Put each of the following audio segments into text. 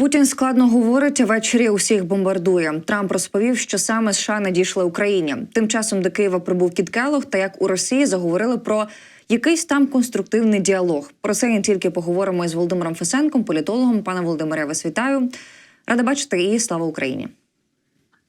Путін складно говорить, ввечері усіх бомбардує. Трамп розповів, що саме США не дійшли Україні. Тим часом до Києва прибув Кіт Келлог, та як у Росії заговорили про якийсь там конструктивний діалог. Про це не тільки поговоримо із Володимиром Фесенком, політологом. Пане Володимире, вас вітаю. Рада бачити і слава Україні.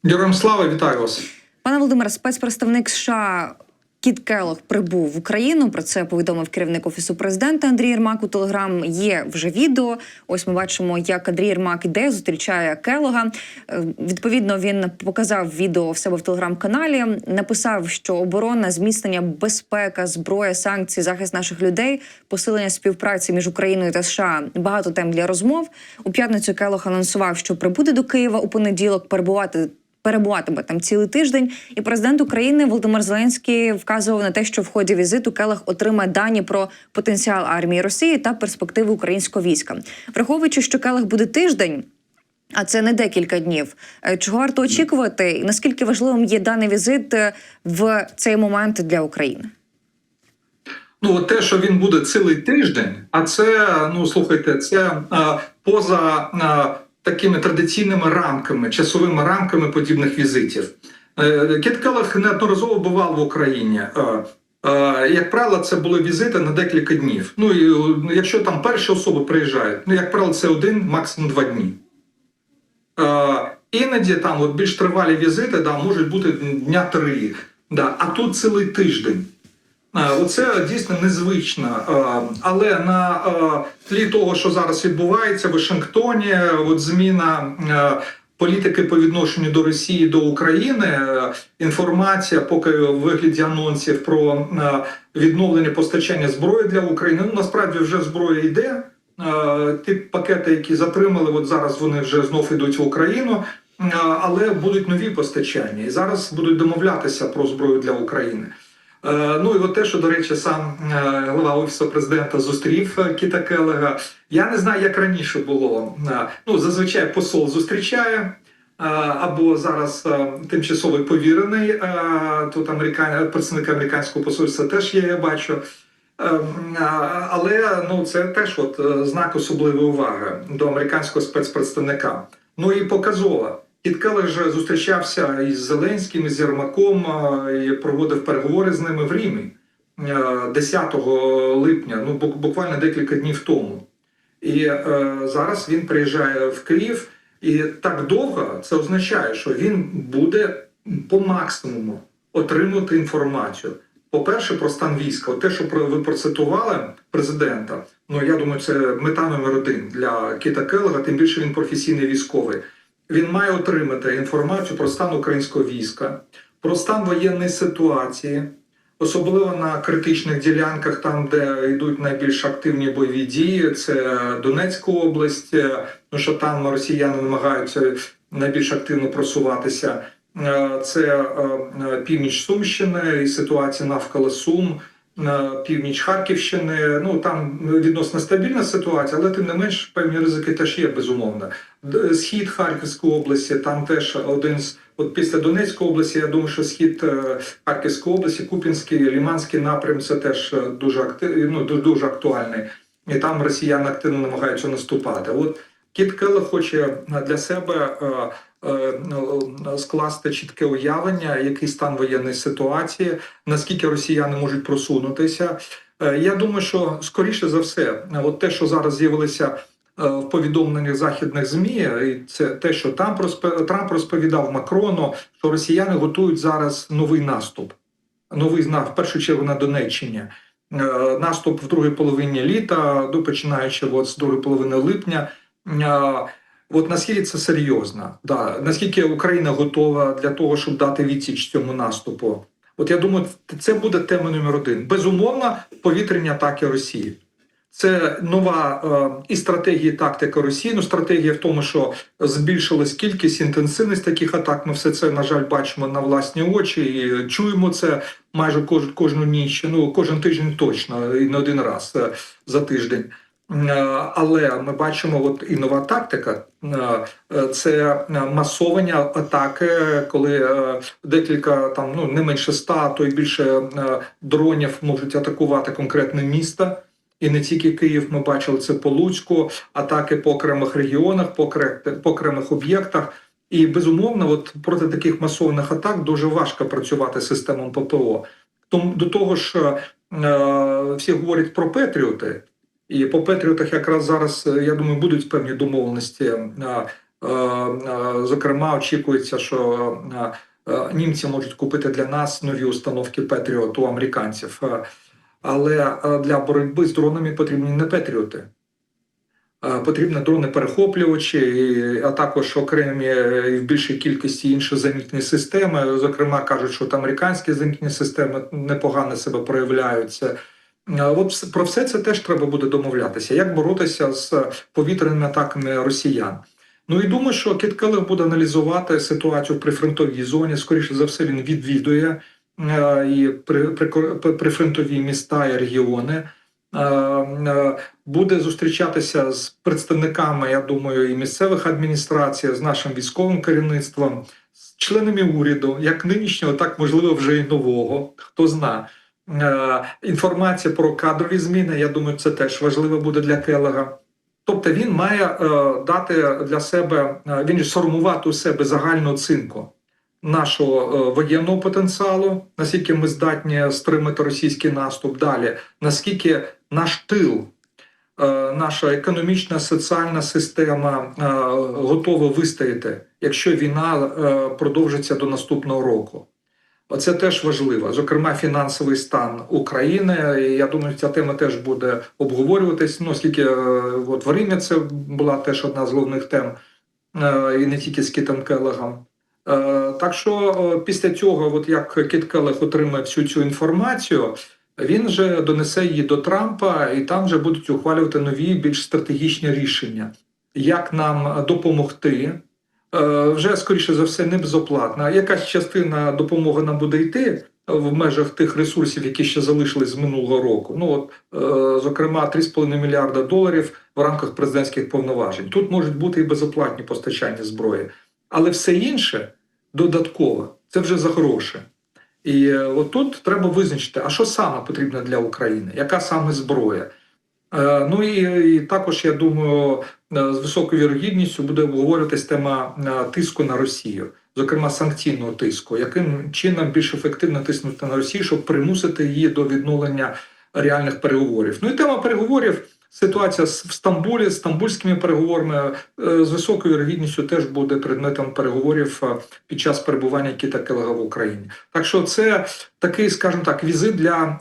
Героям слава, вітаю вас. Пане Володимире, спецпредставник США Кіт Келлог прибув в Україну. Про це повідомив керівник офісу президента Андрій Єрмак у Телеграм. Є вже відео. Ось ми бачимо, як Андрій Єрмак іде, зустрічає Келлога. Е, Відповідно, він показав відео в себе в телеграм-каналі. Написав, що оборона, зміцнення, безпека, зброя, санкції, захист наших людей, посилення співпраці між Україною та США. Багато тем для розмов. У п'ятницю Келлог анонсував, що прибуде до Києва у понеділок перебувати перебуватиме там цілий тиждень. І президент України Володимир Зеленський вказував на те, що в ході візиту Келах отримає дані про потенціал армії Росії та перспективи українського війська, враховуючи, що Келах буде тиждень. А це не декілька днів. Е, Чого варто очікувати, і наскільки важливим є даний візит е, в цей момент для України? Ну, те, що він буде цілий тиждень, а це, ну слухайте, це а, поза а, такими традиційними рамками, часовими рамками подібних візитів. Е, Кіт Келлах неодноразово бував в Україні. Е, е, Як правило, це були візити на декілька днів. Ну і якщо там перші особи приїжджають, ну як правило, це один, максимум два дні. Іноді там от більш тривалі візити да, можуть бути дня три. Да, а тут цілий тиждень. Е, Оце дійсно незвично. Е, Але на е, тлі того, що зараз відбувається в Вашингтоні, от зміна політики по відношенню до Росії до України, інформація, поки в вигляді анонсів про відновлення постачання зброї для України. Ну насправді вже зброя йде. Ті пакети, які затримали, от зараз вони вже знов йдуть в Україну. Але будуть нові постачання, і зараз будуть домовлятися про зброю для України. Е, Ну і от те, що до речі, сам е, голова офісу президента зустрів е, Кіта Келега. Я не знаю, як раніше було. Ну зазвичай посол зустрічає. Або зараз тимчасовий повірений тут американ... представник американського посольства теж є, я бачу. Але ну це теж от знак особливої уваги до американського спецпредставника. Ну і показово. Кіт Келлер же зустрічався із Зеленським, із Єрмаком е, і проводив переговори з ними в Римі е, 10 липня, ну буквально декілька днів тому. І е, зараз він приїжджає в Київ, і так довго це означає, що він буде по максимуму отримувати інформацію. По-перше, про стан війська. Те, що ви процитували президента, ну я думаю, це мета номер один для Кіта Келлера, тим більше він професійний військовий. Він має отримати інформацію про стан українського війська, про стан воєнної ситуації, особливо на критичних ділянках, там, де йдуть найбільш активні бойові дії, це Донецька область, ну що там росіяни намагаються найбільш активно просуватися. Е, Це е, північ Сумщини і ситуація навколо Сум, е, північ Харківщини. Ну там відносно стабільна ситуація, але тим не менш певні ризики теж є безумовно. Схід Харківської області, там теж один з от після Донецької області. Я думаю, що схід е, Харківської області, Купінський, Ліманський напрям це теж е, дуже актив, ну, дуже актуальний. І там росіяни активно намагаються наступати. От Кіт Келлер хоче для себе е, е, скласти чітке уявлення, який стан воєнної ситуації, наскільки росіяни можуть просунутися. Е, Я думаю, що скоріше за все, от те, що зараз з'явилося е, в повідомленнях західних змі, і це те, що розп- Трамп розповідав Макрону, що росіяни готують зараз новий наступ. Новий в першу чергу на Донеччині. Е, Наступ в другій половині літа, починаючи от з другої половини липня. От наскільки це серйозно, да. наскільки Україна готова для того, щоб дати відсіч цьому наступу? От я думаю, це буде тема номер один. Безумовно, повітряні атаки Росії. Це нова е, і стратегія, і тактика Росії. Ну, стратегія в тому, що збільшилась кількість, інтенсивність таких атак. Ми все це, на жаль, бачимо на власні очі і чуємо це майже кож, кожну ніч. Ну кожен тиждень точно, і не один раз е, за тиждень. Е, Але ми бачимо, от і нова тактика е, е, це масовані атаки, коли декілька там ну не менше ста, то й більше дронів можуть атакувати конкретне місто. І не тільки Київ, ми бачили це по Луцьку, атаки по окремих регіонах, по по окремих об'єктах. І безумовно, от проти таких масованих атак дуже важко працювати системам ППО. Тому до того ж, всі говорять про Петріоти, і по Петріотах якраз зараз е, я думаю будуть певні домовленості. Е, е, Зокрема, очікується, що німці можуть купити для нас нові установки Петріот у американців. Але для боротьби з дронами потрібні не Петріоти. Потрібні дрони-перехоплювачі, а також окремі і в більшій кількості інші замітні системи. Зокрема, кажуть, що от американські замітні системи непогано себе проявляють. От про все це теж треба буде домовлятися. Як боротися з повітряними атаками росіян? Ну і думаю, що Кіт Келлер буде аналізувати ситуацію в прифронтовій зоні. Скоріше за все, він відвідує е, і при, при, прифронтові міста і регіони. Е, е, Буде зустрічатися з представниками, я думаю, і місцевих адміністрацій, з нашим військовим керівництвом, з членами уряду, як нинішнього, так можливо, вже і нового. Хто знає. Е, Інформація про кадрові зміни, я думаю, це теж важливо буде для Келега. Тобто він має е, дати для себе, е, він сформувати у себе загальну оцінку нашого воєнного потенціалу, наскільки ми здатні стримати російський наступ далі, наскільки наш тил, наша економічна соціальна система готова вистояти, якщо війна продовжиться до наступного року. Оце теж важливо. Зокрема, фінансовий стан України. Я думаю, ця тема теж буде обговорюватись. Ну, оскільки е, от в Римі це була теж одна з головних тем, е, і не тільки з Кітом Келегом. Е, Так що після цього, от як Кіт Келег отримає всю цю інформацію, він вже донесе її до Трампа, і там вже будуть ухвалювати нові, більш стратегічні рішення, як нам допомогти. Е, Вже скоріше за все не безоплатна. Якась частина допомоги нам буде йти в межах тих ресурсів, які ще залишились з минулого року. Ну от, е, зокрема, 3,5 мільярда доларів в рамках президентських повноважень. Тут можуть бути і безоплатні постачання зброї, але все інше додаткове це вже за гроші. І е, от тут треба визначити, а що саме потрібно для України, яка саме зброя. Е, Ну і, і також я думаю, е, з високою вірогідністю буде обговорюватись тема е, тиску на Росію, зокрема санкційного тиску, яким чином більш ефективно тиснути на Росію, щоб примусити її до відновлення реальних переговорів. Ну і тема переговорів. Ситуація в Стамбулі з стамбульськими переговорами з високою вірогідністю теж буде предметом переговорів під час перебування Кіта Келега в Україні. Так що це такий, скажімо так, візит для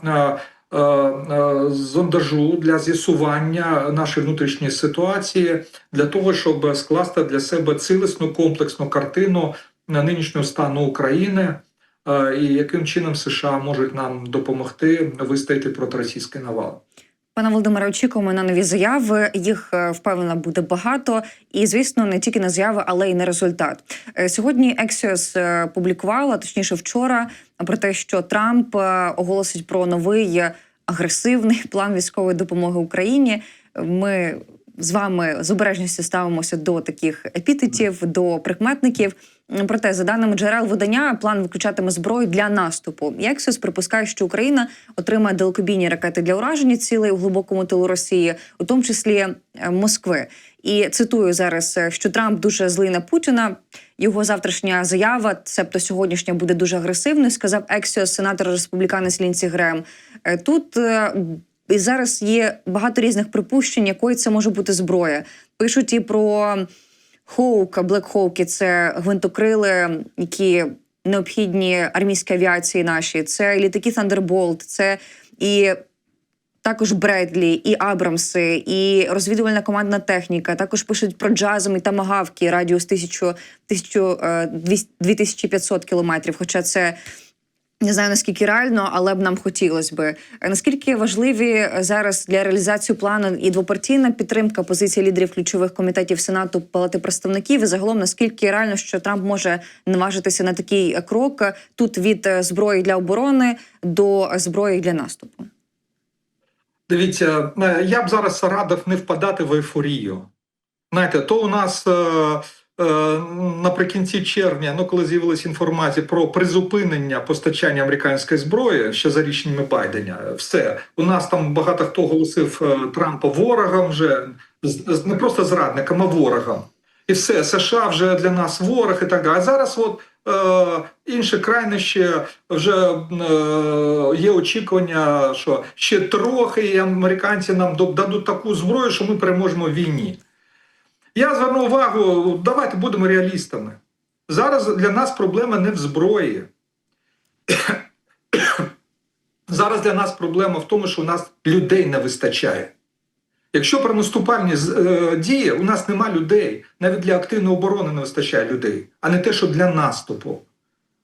зондажу, для з'ясування нашої внутрішньої ситуації, для того, щоб скласти для себе цілісну комплексну картину нинішнього стану України. е, І яким чином США можуть нам допомогти вистояти проти російської навали? Пане Володимире, очікуємо на нові заяви. Їх е, впевнено буде багато, і звісно, не тільки на заяви, але й на результат. Е, Сьогодні Ексіос публікувала, точніше, вчора, про те, що Трамп е, оголосить про новий агресивний план військової допомоги Україні. Ми з вами з обережністю ставимося до таких епітетів, до прикметників. Проте, за даними джерел видання, план виключатиме зброю для наступу. Ексіос припускає, що Україна отримає далекобійні ракети для ураження цілей у глибокому тилу Росії, у тому числі е, Москви. І цитую зараз, е, що Трамп дуже злий на Путіна. Його завтрашня заява, цебто сьогоднішня, буде дуже агресивною. Сказав Ексіос, сенатор республіканець Лінсі Грем. Е, Тут і зараз є багато різних припущень, якої це може бути зброя. Пишуть і про Хоук, Блек Хоуки це гвинтокрили, які необхідні армійській авіації наші. Це літаки Thunderbolt, це і також Бредлі, і Абрамси, і розвідувальна командна техніка. Також пишуть про джазом і тамагавки, радіус 1000, 1000, е, 200 2500 кілометрів. Хоча це не знаю наскільки реально, але б нам хотілося би. Е, Наскільки важливі зараз для реалізації плану і двопартійна підтримка позиції лідерів ключових комітетів Сенату Палати представників, і загалом наскільки реально, що Трамп може наважитися на такий е, крок е, тут від е, зброї для оборони до зброї для наступу? Дивіться, е, я б зараз радив не впадати в ейфорію. Знаєте, то у нас е, е, наприкінці червня, ну коли з'явилася інформація про призупинення постачання американської зброї, ще за рішеннями Байдена, все у нас там багато хто голосив е, Трампа ворогом, вже не просто зрадником, а ворогом. І все, США вже для нас ворог і так далі. А зараз от е, інші крайнощі вже е, є очікування, що ще трохи і американці нам дадуть таку зброю, що ми переможемо в війні. Я зверну увагу, давайте будемо реалістами. Зараз для нас проблема не в зброї. Зараз для нас проблема в тому, що у нас людей не вистачає. Якщо про наступальні е, дії, у нас нема людей. Навіть для активної оборони не вистачає людей, а не те, що для наступу.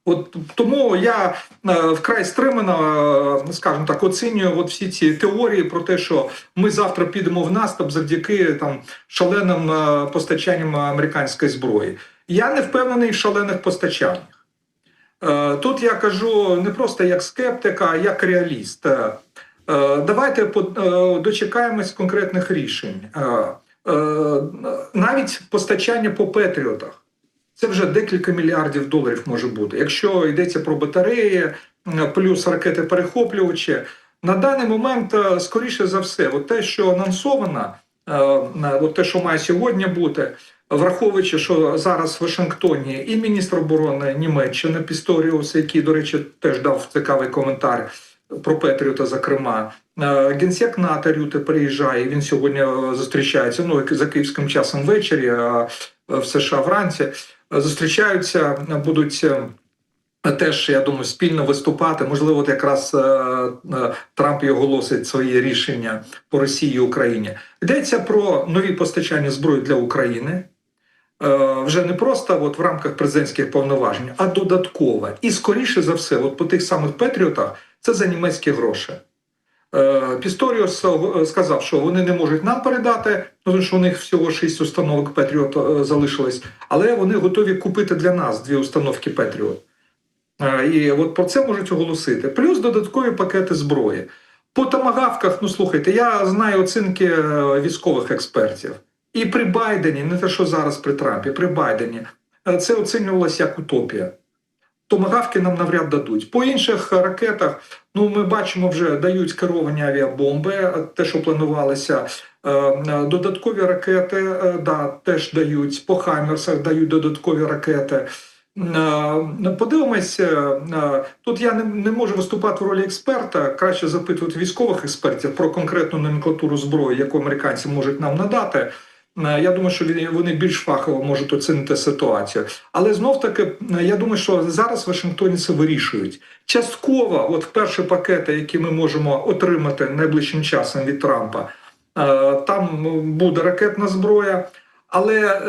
От тому я е, вкрай стримано, е, скажімо так, оцінюю от всі ці теорії про те, що ми завтра підемо в наступ завдяки там шаленим е, постачанням американської зброї. Я не впевнений в шалених постачаннях. Тут я кажу не просто як скептик, а як реаліст. Давайте дочекаємось конкретних рішень. Навіть постачання по Петріотах. Це вже декілька мільярдів доларів може бути. Якщо йдеться про батареї, плюс ракети перехоплювачі, на даний момент, е, скоріше за все, от те, що анонсовано, е, на- от те, що має сьогодні бути, враховуючи, що зараз в Вашингтоні і міністр оборони Німеччини Пісторіус, який, до речі, теж дав цікавий коментар про Петріота, зокрема. Е, Генсек НАТО Рюте приїжджає. Він сьогодні е, зустрічається ну за київським часом ввечері, а в США вранці. Зустрічаються, будуть. е, Теж я думаю, спільно виступати. Можливо, от якраз е, е, Трамп і оголосить свої рішення по Росії і Україні. Йдеться про нові постачання зброї для України. Вже не просто от в рамках президентських повноважень, а додаткове. І скоріше за все, от по тих самих Петріотах, це за німецькі гроші. Е, Пісторіус е, сказав, що вони не можуть нам передати, ну, тому що у них всього шість установок Петріот е, залишилось, але вони готові купити для нас дві установки Петріот. І от про це можуть оголосити. Плюс додаткові пакети зброї. По томагавках, ну слухайте, я знаю оцінки військових експертів. І при Байдені, не те, що зараз при Трампі, при Байдені, це оцінювалося як утопія. Томагавки нам навряд дадуть. По інших ракетах, ну ми бачимо, вже дають керовані авіабомби, те, що планувалося. Е, е, Додаткові ракети е, да, теж дають. По Хаймерсах дають додаткові ракети. Подивимось, е, тут я не можу виступати в ролі експерта. Краще запитувати військових експертів про конкретну номенклатуру зброї, яку американці можуть нам надати. Е, Я думаю, що вони більш фахово можуть оцінити ситуацію. Але знов таки, е, я думаю, що зараз в Вашингтоні це вирішують. Частково, от перші пакети, які ми можемо отримати найближчим часом від Трампа, е, там буде ракетна зброя. Але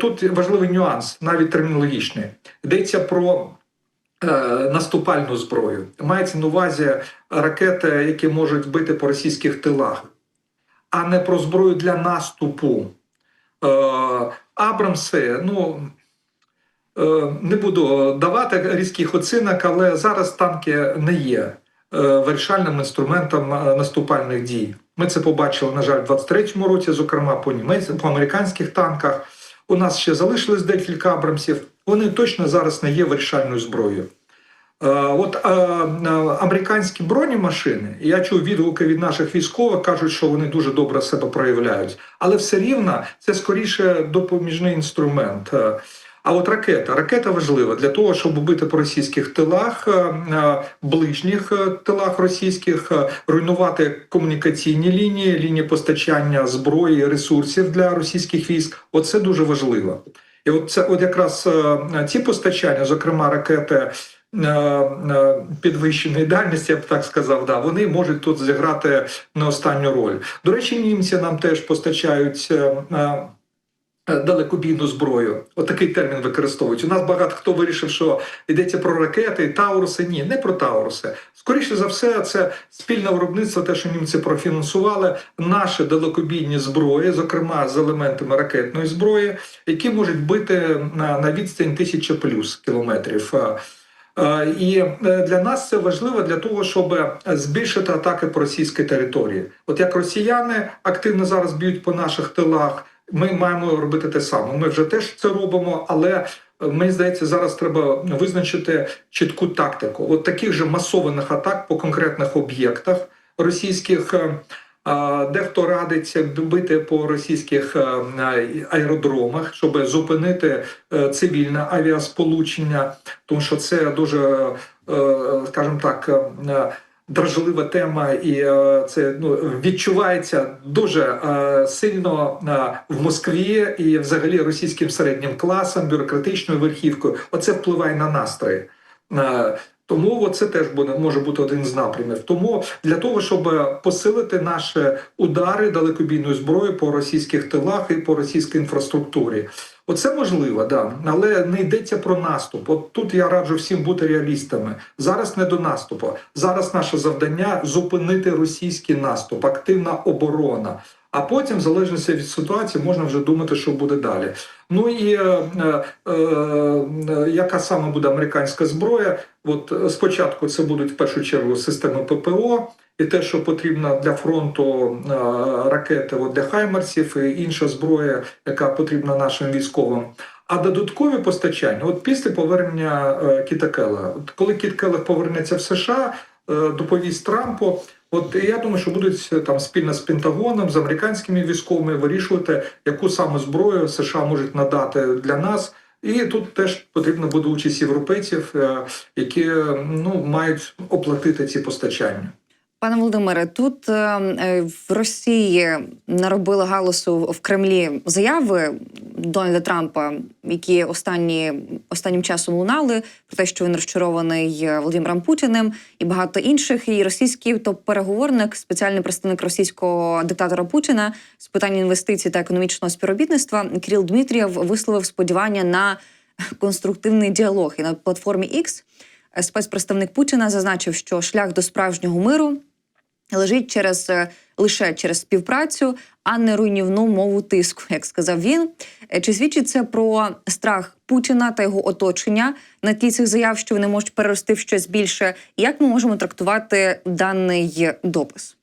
тут важливий нюанс, навіть термінологічний. Йдеться про наступальну зброю. Мається на увазі ракети, які можуть бити по російських тилах, а не про зброю для наступу. Е, Абрамси, ну. е, Не буду давати різких оцінок, але зараз танки не є е, вирішальним інструментом наступальних дій. Ми це побачили, на жаль, в 23-му році, зокрема по німецьких, по американських танках. У нас ще залишилось декілька абрамсів. Вони точно зараз не є вирішальною зброєю. Е, От е, американські бронемашини, я чув відгуки від наших військових, кажуть, що вони дуже добре себе проявляють, але все рівно це скоріше допоміжний інструмент. Е, А от ракета, ракета важлива для того, щоб бити по російських тилах, ближніх тилах російських, руйнувати комунікаційні лінії, лінії постачання зброї, ресурсів для російських військ. Оце дуже важливо. І от це, от якраз ці постачання, зокрема ракети підвищеної дальності, я б так сказав, да, вони можуть тут зіграти не останню роль. До речі, німці нам теж постачають. е, е, Далекобійну зброю, отакий термін використовують. У нас багато хто вирішив, що йдеться про ракети, Тауруси. Ні, не про Тауруси. Скоріше за все, це спільне виробництво, те, що німці профінансували, наші далекобійні зброї, зокрема з елементами ракетної зброї, які можуть бити на відстань тисяча плюс кілометрів. Е, е, І е, для нас це важливо для того, щоб збільшити атаки по російській території. От як росіяни активно зараз б'ють по наших тилах, Ми маємо робити те саме. Ми вже теж це робимо, але е, мені здається, зараз треба визначити чітку тактику. От таких же масованих атак по конкретних об'єктах російських. Дехто радить бити по російських е, аеродромах, щоб зупинити е, цивільне авіасполучення, тому що це дуже, е, скажімо так, дражлива тема, і це ну відчувається дуже сильно в Москві і взагалі російським середнім класом, бюрократичною верхівкою. Оце впливає на настрої. Е, Тому це теж буде може бути один з напрямів. Тому для того, щоб посилити наші удари далекобійною зброєю по російських тилах і по російській інфраструктурі, оце можливо, да, але не йдеться про наступ. От тут я раджу всім бути реалістами. Зараз не до наступу. Зараз наше завдання зупинити російський наступ, активна оборона. А потім, в залежності від ситуації, можна вже думати, що буде далі. Ну і е, е, е, яка саме буде американська зброя? От е, спочатку це будуть в першу чергу системи ППО, і те, що потрібно для фронту е, ракети от для хаймерсів, і інша зброя, яка потрібна нашим військовим. А додаткові постачання, от після повернення е, Кіта От коли Кіт повернеться в США, е, доповість Трампу. От я думаю, що будуть е, там спільно з Пентагоном, з американськими військовими вирішувати, яку саме зброю США можуть надати для нас. І тут теж потрібна буде участь європейців, е, які е, ну мають оплатити ці постачання. Пане Володимире, тут е, е, в Росії наробили галасу в Кремлі заяви Дональда Трампа, які останні останнім часом лунали про те, що він розчарований е, Володимиром Путіним і багато інших. І російський топ-переговорник, спеціальний представник російського диктатора Путіна з питань інвестицій та економічного співробітництва Кирил Дмитрієв висловив сподівання на конструктивний діалог. І на платформі X спецпредставник Путіна зазначив, що шлях до справжнього миру лежить через е, лише через співпрацю, а не руйнівну мову тиску, як сказав він. Е, Чи свідчить це про страх Путіна та його оточення на тлі цих заяв, що вони можуть перерости в щось більше? Як ми можемо трактувати даний допис?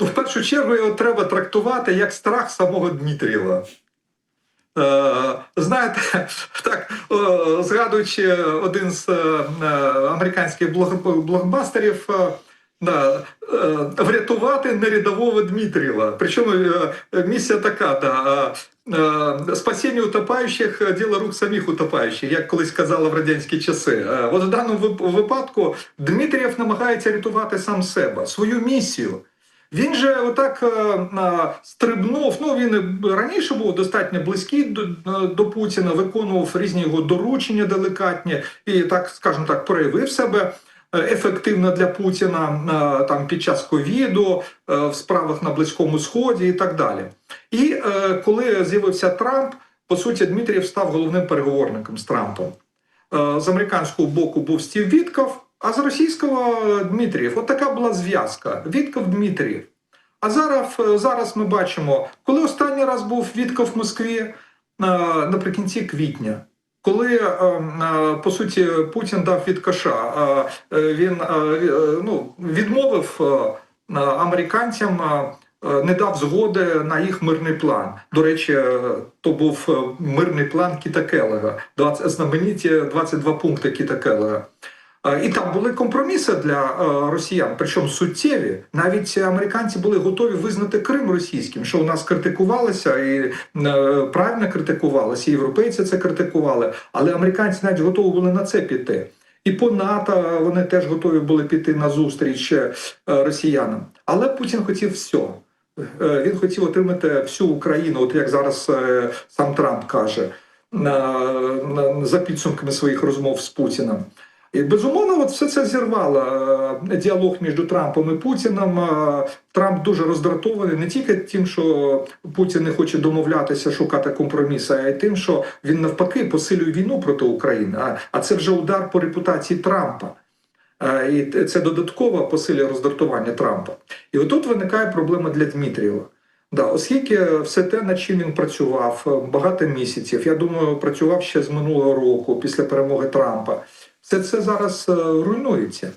Ну, в першу чергу його треба трактувати як страх самого Дмитрієва. Е, знаєте, так згадуючи один з американських блокбастерів, да, е, врятувати нерядового Дмитрієва. Причому е, місія така, да, е, спасіння утопаючих – діло рук самих утопаючих, як колись казали в радянські часи. От в даному випадку Дмитрієв намагається рятувати сам себе, свою місію. Він же отак стрибнув. Ну він раніше був достатньо близький до, до Путіна, виконував різні його доручення делікатні і так, скажімо так, проявив себе е, ефективно для Путіна е, там під час ковіду, е, в справах на Близькому Сході і так далі. І е, коли з'явився Трамп, по суті, Дмитрієв став головним переговорником з Трампом. З американського боку був Стів Вітков, а з російського Дмитрієв. От така була зв'язка. Вітков Дмитрієв. А зараз, зараз ми бачимо, коли останній раз був Вітков в Москві наприкінці квітня. Коли е, е, по суті Путін дав від каша, е, він ну, відмовив американцям, не дав згоди на їх мирний план. До речі, то був мирний план Кіта Келлера, 20, знамениті 22 пункти Кіта Келлера. Е, І там були компроміси для е, росіян, причому суттєві. Навіть американці були готові визнати Крим російським, що у нас критикувалося і е, правильно критикувалося, і європейці це критикували. Але американці навіть готові були на це піти. І по НАТО вони теж готові були піти на зустріч росіянам. Але Путін хотів все. Він хотів отримати всю Україну, от як зараз сам Трамп каже, за підсумками своїх розмов з Путіним. Безумовно, от все це зірвало е, діалог між Трампом і Путіним. Е, Трамп дуже роздратований не тільки тим, що Путін не хоче домовлятися, шукати компроміси, а й тим, що він навпаки посилює війну проти України. А, це вже удар по репутації Трампа. Е, І це додатково посилює роздратування Трампа. І отут виникає проблема для Дмитрієва. Да, оскільки все те, над чим він працював багато місяців, я думаю, працював ще з минулого року, після перемоги Трампа, все це зараз е, руйнується.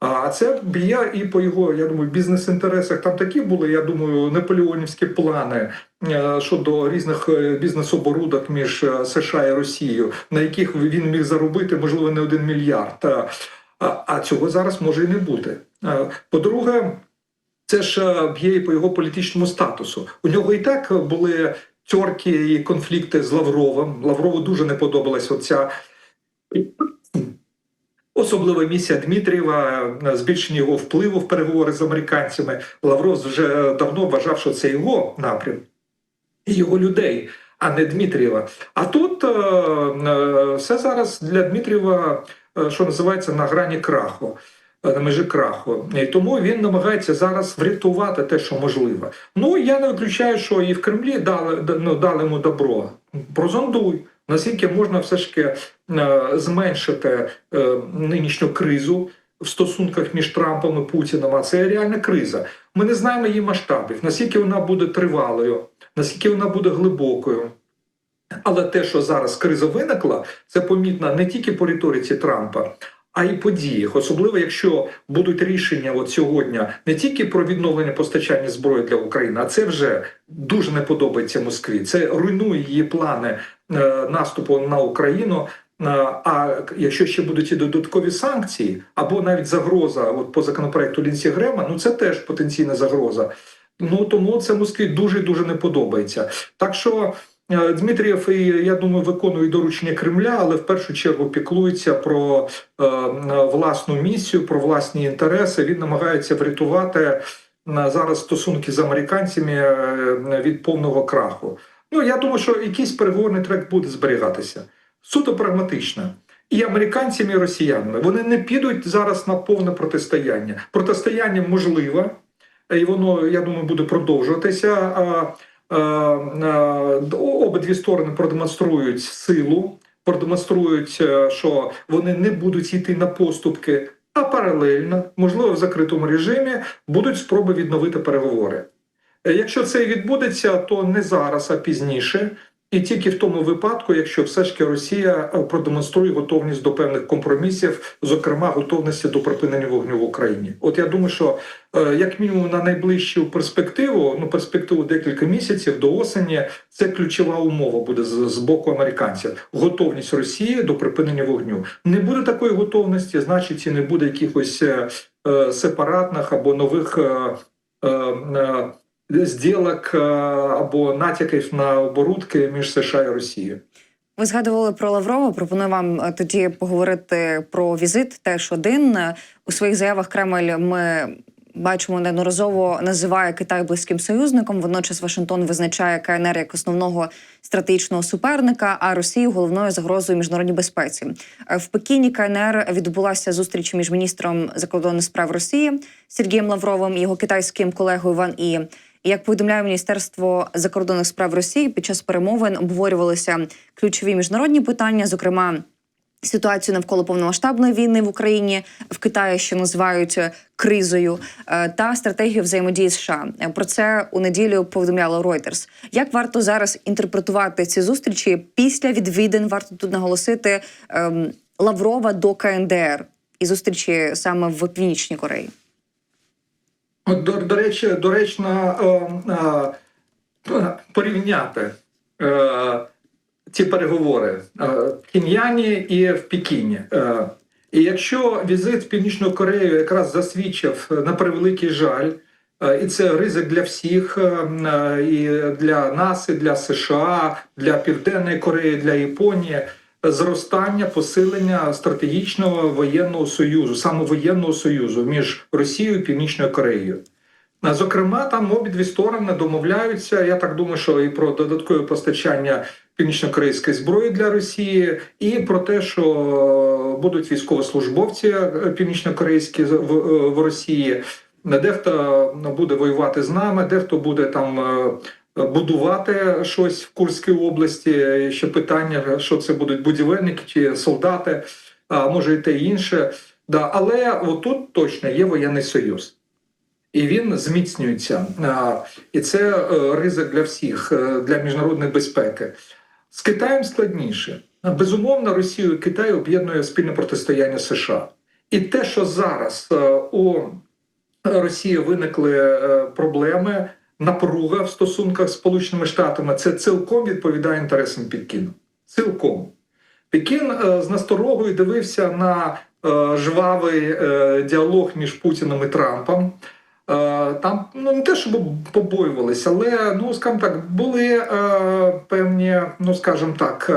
А це б'є і по його, я думаю, бізнес-інтересах. Там такі були, я думаю, наполеонівські плани е, щодо різних е, бізнес-оборудок між США і Росією, на яких він міг заробити, можливо, не один мільярд. А- цього зараз може і не бути. По-друге, це ж б'є і по його політичному статусу. У нього і так були тьорки і конфлікти з Лавровим. Лаврову дуже не подобалась оця особлива місія Дмитрієва, е, збільшення його впливу в переговори з американцями. Лавров вже давно вважав, що це його напрям і його людей, а не Дмитрієва. А тут е, е, все зараз для Дмитрієва, е, що називається, на грані краху. е, На межі краху, і тому він намагається зараз врятувати те, що можливо. Ну я не виключаю, що і в Кремлі дали ну, дали йому добро. Прозондуй, наскільки можна все ж таки е, зменшити е, нинішню кризу в стосунках між Трампом і Путіним. А це реальна криза. Ми не знаємо її масштабів, наскільки вона буде тривалою, наскільки вона буде глибокою. Але те, що зараз криза виникла, це помітно не тільки по риториці Трампа, а й по діях. Особливо, якщо будуть рішення от сьогодні не тільки про відновлення постачання зброї для України, а це вже дуже не подобається Москві. Це руйнує її плани е, наступу на Україну. Е, А якщо ще будуть і додаткові санкції, або навіть загроза, от по законопроекту Лінсі Грема, ну це теж потенційна загроза. Ну тому це Москві дуже дуже не подобається. Так що Дмитрієв, і я думаю, виконує доручення Кремля, але в першу чергу піклується про е, е, власну місію, про власні інтереси. Він намагається врятувати е, зараз стосунки з американцями е, від повного краху. Ну я думаю, що якийсь переговорний трек буде зберігатися суто прагматично. І американцями, і росіянами вони не підуть зараз на повне протистояння. Протистояння можливе, і воно, я думаю, буде продовжуватися. А, обидві сторони продемонструють силу, продемонструють, е, що вони не будуть йти на поступки, а паралельно, можливо, в закритому режимі, будуть спроби відновити переговори. Е, Якщо це і відбудеться, то не зараз, а пізніше. І тільки в тому випадку, якщо все ж таки Росія е, продемонструє готовність до певних компромісів, зокрема готовності до припинення вогню в Україні. От я думаю, що е, як мінімум на найближчу перспективу, ну перспективу декілька місяців до осені, це ключова умова буде з, з боку американців. Готовність Росії до припинення вогню. Не буде такої готовності, значить, і не буде якихось е, е, сепаратних або нових. Е, е, зділок або натяків на оборудки між США і Росією. Ви згадували про Лаврова. Пропоную вам е, тоді поговорити про візит. Теж один у своїх заявах Кремль ми бачимо неодноразово називає Китай близьким союзником. Водночас Вашингтон визначає КНР як основного стратегічного суперника, а Росію головною загрозою міжнародній безпеці. Е, В Пекіні КНР відбулася зустріч між міністром закордонних справ Росії Сергієм Лавровим і його китайським колегою Ван І. Як повідомляє Міністерство закордонних справ Росії, під час перемовин обговорювалися ключові міжнародні питання, зокрема. Ситуацію навколо повномасштабної війни в Україні в Китаї, що називають е, кризою, е, та стратегію взаємодії США. Про це у неділю повідомляло Reuters. Як варто зараз інтерпретувати ці зустрічі після відвідин? Варто тут наголосити ем, Лаврова до КНДР і зустрічі саме в Північній Кореї. До, до речі, доречно е, е, порівняти е, ці переговори е, в Кін'яні і в Пекіні. Е, і якщо візит в Північну Корею якраз засвідчив на превеликий жаль, е, і це ризик для всіх, е, е, і для нас, і для США, для Південної Кореї, для Японії. Зростання, посилення стратегічного воєнного союзу, саме воєнного союзу між Росією і Північною Кореєю. Зокрема, там обидві сторони домовляються. Я так думаю, що і про додаткове постачання північно-корейської зброї для Росії, і про те, що будуть військовослужбовці е, північно-корейські в, в- в Росії. Дехто буде воювати з нами, дехто буде там е, будувати щось в Курській області. Ще питання, що це будуть будівельники чи солдати, а може і те інше. Да, але отут точно є воєнний союз. І він зміцнюється. І це е, ризик для всіх, е, для міжнародної безпеки. З Китаєм складніше. Безумовно, Росію і Китай об'єднує спільне протистояння США. І те, що зараз е, у Росії виникли проблеми, напруга в стосунках з Сполученими Штатами, це цілком відповідає інтересам Пекіну. Цілком. Пекін е, з насторогою дивився на е, жвавий е, діалог між Путіним і Трампом. Там ну не те, щоб побоювалися, але ну скажімо так, були певні, ну скажімо так,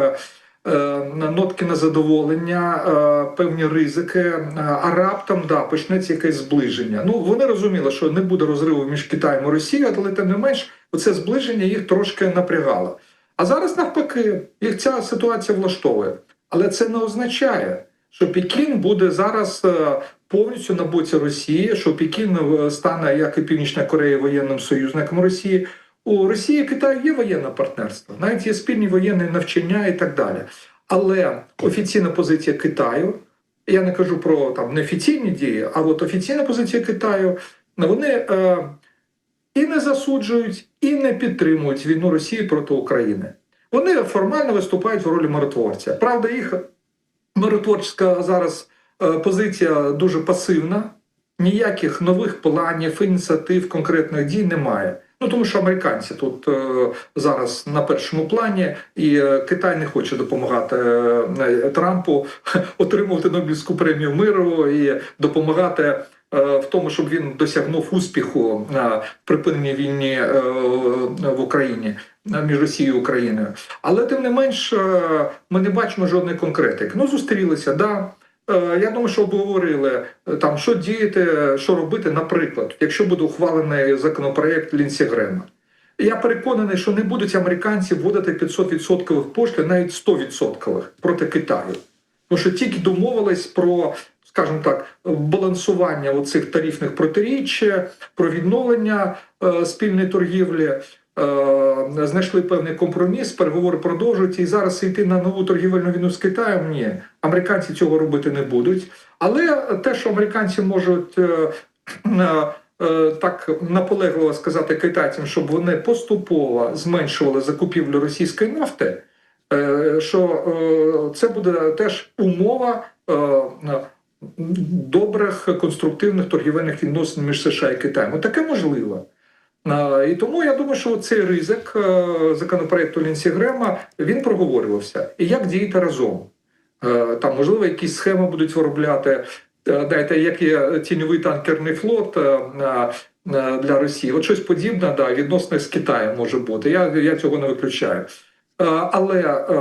нотки незадоволення, е, певні ризики. Е, А раптом да, почнеться якесь зближення. Ну вони розуміли, що не буде розриву між Китаєм і Росією, але тим не менш, оце зближення їх трошки напрягало. А зараз навпаки, їх ця ситуація влаштовує. Але це не означає, що Пекін буде зараз е, повністю на боці Росії, що Пекін е, стане, як і Північна Корея, воєнним союзником Росії. У Росії і Китаю є воєнне партнерство, навіть є спільні воєнні навчання і так далі. Але офіційна позиція Китаю, я не кажу про там неофіційні дії, а от офіційна позиція Китаю, вони е, і не засуджують, і не підтримують війну Росії проти України. Вони формально виступають в ролі миротворця. Правда, їх миротворча зараз е, позиція дуже пасивна, ніяких нових планів, ініціатив, конкретних дій немає. Ну тому що американці тут е, зараз на першому плані, і е, Китай не хоче допомагати е, Трампу отримувати Нобелівську премію миру і допомагати е, в тому, щоб він досягнув успіху на припиненні війни е, в Україні е, між Росією і Україною. Але тим не менш, е, ми не бачимо жодної конкретики. Ну, зустрілися, да. Е, Я думаю, що обговорили е, там, що діяти, що робити, наприклад, якщо буде ухвалений законопроект Лінсі Грема. Я переконаний, що не будуть американці вводити 500% поштів, навіть 100% проти Китаю. Тому що тільки домовились про, скажімо так, балансування оцих тарифних протиріч, про відновлення е, спільної торгівлі. Е, Знайшли певний компроміс, переговори продовжуються, і зараз йти на нову торгівельну війну з Китаєм. Ні, американці цього робити не будуть. Але те, що американці можуть е, е, так наполегливо сказати китайцям, щоб вони поступово зменшували закупівлю російської нафти, що це буде теж умова добрих конструктивних торгівельних відносин між США і Китаєм. Таке можливо. Е, І тому я думаю, що цей ризик е, законопроекту Лінсі Грема він проговорювався. І як діяти разом? Е, Там, можливо, якісь схеми будуть виробляти. Е, Дайте, як є тіньовий танкерний флот е, для Росії. От щось подібне, да, відносно з Китаєм може бути. Я, я цього не виключаю. Е, Але е,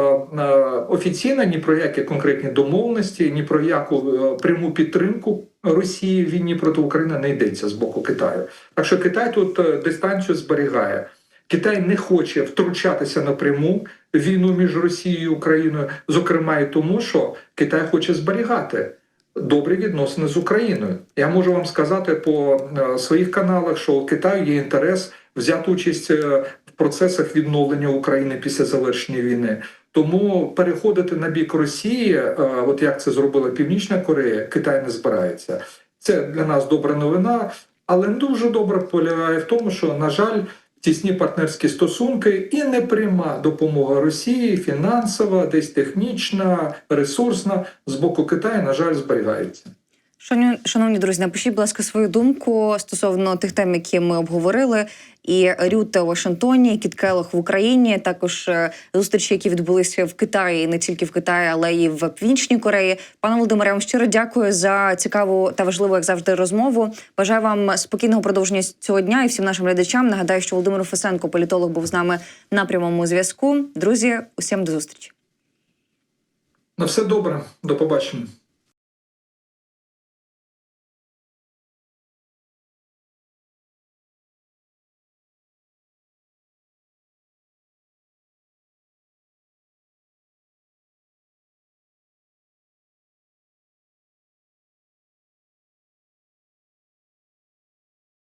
е, офіційно ні про які конкретні домовленості, ні про яку е, пряму підтримку Росії війні проти України не йдеться з боку Китаю. Так що Китай тут е, дистанцію зберігає. Китай не хоче втручатися напряму в війну між Росією і Україною, зокрема і тому, що Китай хоче зберігати добрі відносини з Україною. Я можу вам сказати по е, своїх каналах, що у Китаю є інтерес взяти участь е, в процесах відновлення України після завершення війни. Тому переходити на бік Росії, е, от як це зробила Північна Корея, Китай не збирається. Це для нас добра новина, але дуже добре полягає в тому, що на жаль. Тісні партнерські стосунки і непряма допомога Росії, фінансова, десь технічна, ресурсна з боку Китаю, на жаль, зберігається. Шановні- друзі, напишіть, будь ласка, свою думку стосовно тих тем, які ми обговорили. І Рюте у Вашингтоні, і Кіт Келлог в Україні, також е, зустрічі, які відбулися в Китаї, не тільки в Китаї, але й в Північній Кореї. Пане Володимире, вам щиро дякую за цікаву та важливу, як завжди, розмову. Бажаю вам спокійного продовження цього дня і всім нашим глядачам. Нагадаю, що Володимир Фесенко, політолог, був з нами на прямому зв'язку. Друзі, усім до зустрічі. На все добре, до побачення.